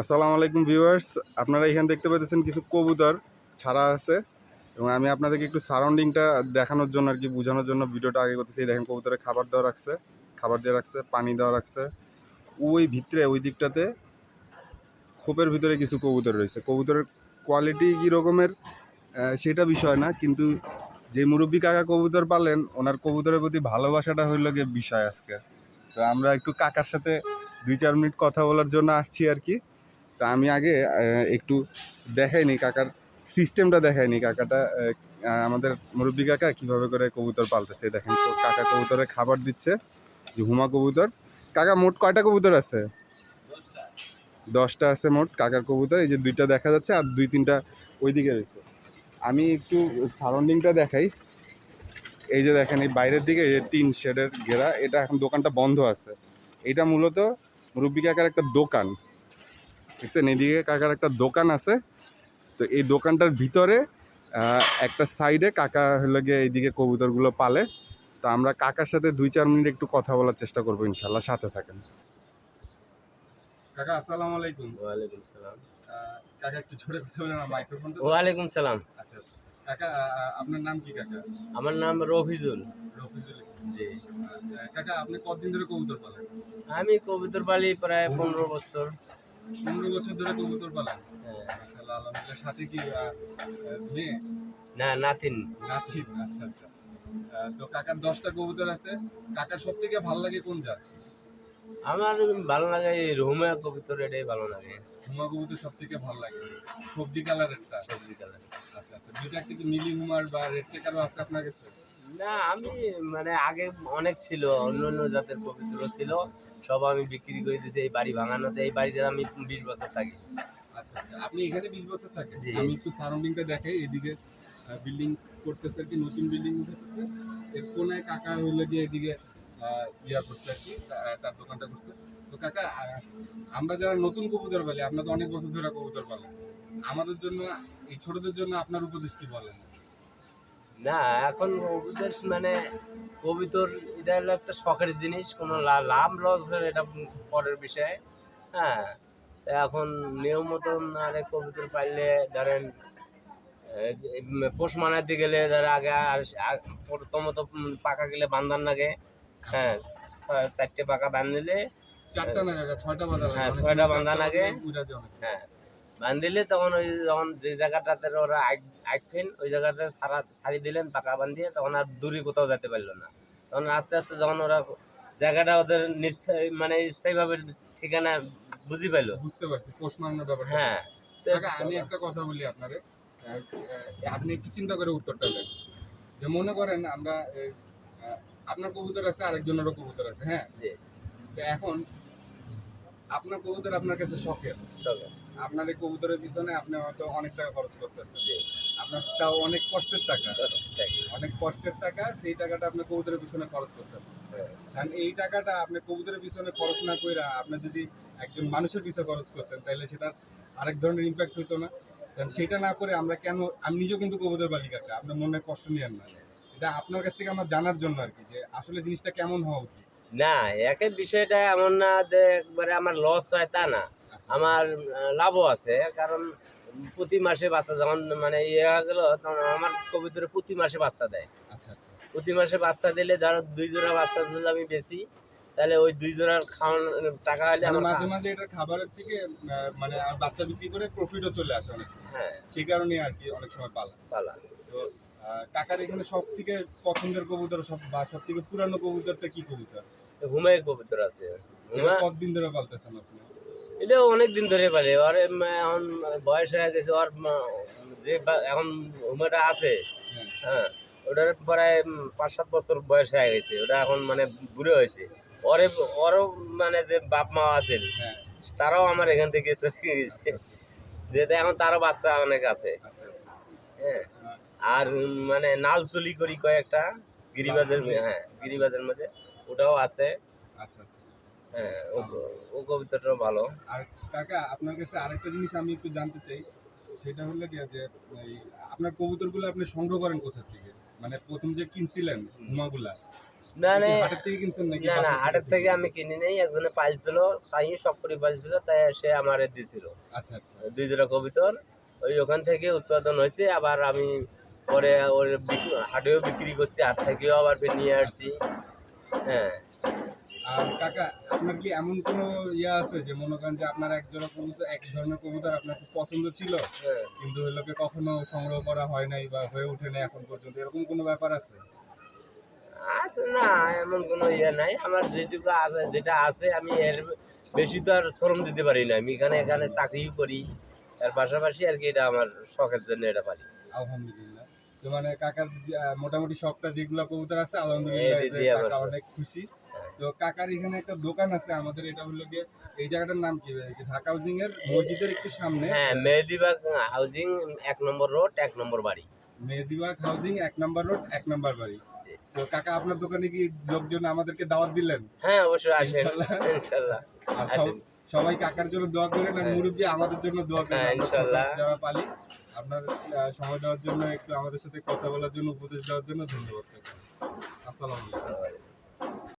আসসালামু আলাইকুম ভিউয়ার্স, আপনারা এখানে দেখতে পাচ্ছেন কিছু কবুতর ছাড়া আছে এবং আমি আপনাদেরকে একটু সারাউন্ডিংটা দেখানোর জন্য আর কি, বোঝানোর জন্য ভিডিওটা আগে করতেছি। দেখেন কবুতরে খাবার দেওয়া রাখছে, খাবার দিয়ে রাখছে, পানি দেওয়া রাখছে। ওই ভিতরে, ওই দিকটাতে খোপের ভিতরে কিছু কবুতর রয়েছে। কবুতরের কোয়ালিটি কী রকমের সেটা বিষয় না, কিন্তু যে মুরব্বী কাকা কবুতর পালেন, ওনার কবুতরের প্রতি ভালোবাসাটা হইল গিয়ে বিষয় আজকে। তো আমরা একটু কাকার সাথে দুই চার মিনিট কথা বলার জন্য আসছি আর কি। তা আমি আগে একটু দেখাইনি কাকার সিস্টেমটা দেখাইনি। কাকাটা আমাদের মুরব্বী কাকা কীভাবে করে কবুতর পালতেছে, দেখেন তো, কাকা কবুতরে খাবার দিচ্ছে, যে হুমা কবুতর। কাকা, মোট কয়টা কবুতর আছে? দশটা আছে মোট, কাকার কবুতর, এই যে দুইটা দেখা যাচ্ছে আর দুই তিনটা ওইদিকে রয়েছে। আমি একটু সারাউন্ডিংটা দেখাই। এই যে দেখেন, এই বাইরের দিকে টিন শেডের ঘেরা, এটা এখন দোকানটা বন্ধ আছে। এটা মূলত মুরব্বী কাকার একটা দোকান। দেখছেন এদিকে কাকার একটা দোকান আছে। তো এই দোকানটার ভিতরে একটা সাইডে কাকা হলো গিয়ে এইদিকে কবুতরগুলো পালে। তো আমরা কাকার সাথে দুই চার মিনিট একটু কথা বলার চেষ্টা করব ইনশাল্লাহ সাথে থাকেন। কাকা আসসালামু আলাইকুম। ওয়ালাইকুম সালাম। কাকা একটু ছোট কথা বলেন আমার মাইক্রোফোন ওয়ালাইকুম সালাম। আচ্ছা আচ্ছা। কাকা আপনার নাম কি কাকা? আমার নাম রফিজুল। রফিজুল জি। কাকা আপনি কতদিন ধরে কবুতর পালেন? আমি কবুতর পালি প্রায় পনেরো বছর। পনেরো বছর ধরে কবুতর পালেন। হ্যাঁ। আলহামদুলিল্লাহ সাথে কি মেয়ে? না নাতিন। নাতি আচ্ছা আচ্ছা। তো কাকার দশটা কবুতর আছে। কাকার সব থেকে ভালো লাগে কোন জাত? আমার ভালো লাগে এই রুমে কবুতর এটাই ভালো লাগে। হুমা কবুতর সব থেকে ভালো লাগে। সবজি কালারেরটা? সবজি কালার। আচ্ছা আচ্ছা। দুইটা কি মিলি হুমার বা রেড চেকারও আছে আপনার কাছে? না আমি মানে আগে অনেক ছিল অন্য অন্য জাতের কবুতর ছিল। সব আমি বিক্রি করে দিয়েছি এই বাড়ি ভাঙানোতে। এই বাড়িতে আমি বিশ বছর থাকি। আচ্ছা আচ্ছা। আপনি এখানে বিশ বছর থাকেন? জি। আমি একটু সারাউন্ডিংটা দেখাই এদিকে বিল্ডিং করতেছে আর কি নতুন বিল্ডিং উঠেছে এর কোনায় কাকা হইলে গিয়ে এদিকে আহ, ইয়া করছে আর কি তা- তার দোকানটা করছে। তো কাকা আহ, আমরা যারা নতুন কবুতর পালি আপনার তো অনেক বছর ধরে কবুতর পালেন আমাদের জন্য এই ছোটদের জন্য আপনার উপদেশ কি বলেন? না এখন উপদেশ মানে কবিতর এটা হলো একটা শখের জিনিস কোনো লাভ লস এটা পরের বিষয় হ্যাঁ? এখন নিয়ম মতন আরে কবিতর পাইলে ধরেন পোষ মানাতে গেলে ধর আগে আর প্রথমত পাকা গেলে বান্ধান লাগে হ্যাঁ? চারটে পাকা বান্ধিলে চারটা না ছয়টা বাঁধা লাগে হ্যাঁ, ছয়টা বাঁধা লাগে। বাঁধলে হ্যাঁ বান্ধিলে তখন ওই যখন যে জায়গাটাতে ওরা আঁকফেন ওই জায়গাতে সারা সারি দিলেন পাকা বান্ধিয়ে তখন আর দূরে কোথাও যেতে পারল না। তখন আস্তে আস্তে যখন ওরা জায়গাটা ওদের নিস্থায়ী মানে স্থায়ীভাবে ঠিকানা বুঝি পাইলো। বুঝতে পারছি মানানোর ব্যাপারটা। হ্যাঁ। আমি একটা কথা বলি আপনারে। আপনি একটু চিন্তা করে উত্তরটা দেন। যে মনে করেন আমরা আপনার কবুতর আছে আরেকজনেরও কবুতর আছে হ্যাঁ? এখন আপনার কবুতর আপনার কাছে শখের। সবে। আপনার এই কবুতরের পিছনে আপনি হয়তো অনেক টাকা খরচ করতেছেন। আপনার তাও অনেক কষ্টের টাকা। অনেক কষ্টের টাকা সেই টাকাটা আপনি কবুতরের পিছনে খরচ করতেছেন। হ্যাঁ। কারণ এই টাকাটা আপনি কবুতরের পিছনে খরচ না কইরা আপনি যদি একজন মানুষের পিছনে খরচ করতেন তাহলে সেটা আরেক ধরনের ইম্প্যাক্ট হতো না। কারণ সেটা না করে আমরা কেন আমি নিজেও কিন্তু কবুতর পালি কাকা আপনার মনে কষ্ট নিয়েন না। এটা আপনার কাছ থেকে আমার জানার জন্য আর কি যে আসলে জিনিসটা কেমন হওয়া উচিত। না একে বিষয়টা এমন না যে একবারে আমার লস হয় তা না। আমার লাভও আছে কারণ প্রতি মাসে বাচ্চা যখন মানে ইয়ে হয়ে গেল তখন আমার কবিতরে প্রতি মাসে বাচ্চা দেয়। আচ্ছা আচ্ছা। প্রতি মাসে বাচ্চা দিলে ধরো দুই জোড়া বাচ্চা যদি আমি বেশি তাহলে ওই দুই জোড়ার খাওয়ানোর টাকা হলে আমার মাঝে মাঝে এটা খাবারের থেকে মানে আর বাচ্চা বিক্রি করে প্রফিটও চলে আসে অনেক হ্যাঁ। সেই কারণে আর কি অনেক সময় পালা। পালা। তো কাকার এখানে সব থেকে পছন্দের কবুতর সব বা সব থেকে পুরানো কবুতরটা কি কবুতর? হুমায়ের কবিতর আছে। কতদিন ধরে পালতেছেন আপনি? এটা অনেক দিন ধরে পারে ওর এখন বয়স হয়ে গেছে ওর যে এখন হুমাটা আছে হ্যাঁ। হ্যাঁ ওটার প্রায় পাঁচ সাত বছর বয়স হয়ে গেছে ওটা এখন মানে বুড়ো হয়েছে। ওরে ওরও মানে যে বাপ মা আছেন হ্যাঁ। তারাও আমার এখান থেকে চলে গেছে। যেটা এখন তারও বাচ্চা অনেক আছে। আচ্ছা আচ্ছা। হ্যাঁ আর মানে নাল চুলি করি কয়েকটা গিরিবাজের হ্যাঁ গিরিবাজের মধ্যে ওটাও আছে। আচ্ছা আচ্ছা। হ্যাঁ ও কবিতাটাও ভালো। আর কাকা আপনার কাছে আরেকটা জিনিস আমি একটু জানতে চাই। সেটা হলো কি যে আপনার কবুতরগুলো আপনি সংগ্রহ করেন কোথা থেকে? মানে প্রথম যে কিনছিলেন হুমাগুলা না না হাটের থেকে কিনছেন নাকি না না হাটের থেকে আমি কিনি নেই একজনে পাইছিল তাই সব করে পাইছিল তাই সে আমারে দিছিল। আচ্ছা আচ্ছা। দুই জোড়া কবিতর ওই ওখান থেকে উৎপাদন হয়েছে আবার আমি পরে ওর হাটেও বিক্রি করছি হাট থেকেও আবার ফের নিয়ে আসছি। হ্যাঁ। আর কাকা আপনার কি এমন কোনো ইয়ে আছে যে মনে করেন যে আপনার এক জোড়া কবুতর এক ধরনের কবুতর আপনার খুব পছন্দ ছিল হ্যাঁ। কিন্তু ওগুলোকে কখনো সংগ্রহ করা হয় নাই বা হয়ে ওঠে নাই এখন পর্যন্ত? এরকম কোনো ব্যাপার আছে? আছে না এমন কোনো ইয়ে নাই। আমার যেটুকু আছে যেটা আছে আমি এর বেশি তো আর শ্রম দিতে পারি না। আমি এখানে এখানে চাকরিও করি। তার পাশাপাশি আর কি এটা আমার শখের জন্য এটা পারি। আলহামদুলিল্লাহ। তো মানে কাকার মোটামুটি সবটা যেগুলো কবুতর আছে আলহামদুলিল্লাহ অনেক খুশি। তো কাকার এখানে একটা দোকান আছে আমাদের এটা হলো গিয়ে এই জায়গাটার নাম কি ঢাকা হাউজিং এর মসজিদের একটু সামনে। হ্যাঁ মেহেদিবাগ হাউজিং এক নম্বর রোড এক নম্বর বাড়ি। মেহেদিবাগ হাউজিং এক নম্বর রোড এক নম্বর বাড়ি। তো কাকা আপনার দোকানে কি লোকজন আমাদেরকে দাওয়াত দিলেন? হ্যাঁ অবশ্যই আসেন। আসেন। সবাই কাকার জন্য দোয়া করেন আর হ্যাঁ। মুরব্বী আমাদের জন্য দোয়া করেন। হ্যাঁ। ছোট যারা পালি আপনার সময় দেওয়ার জন্য একটু আমাদের সাথে কথা বলার জন্য উপদেশ দেওয়ার জন্য ধন্যবাদ। আসসালামু আলাইকুম।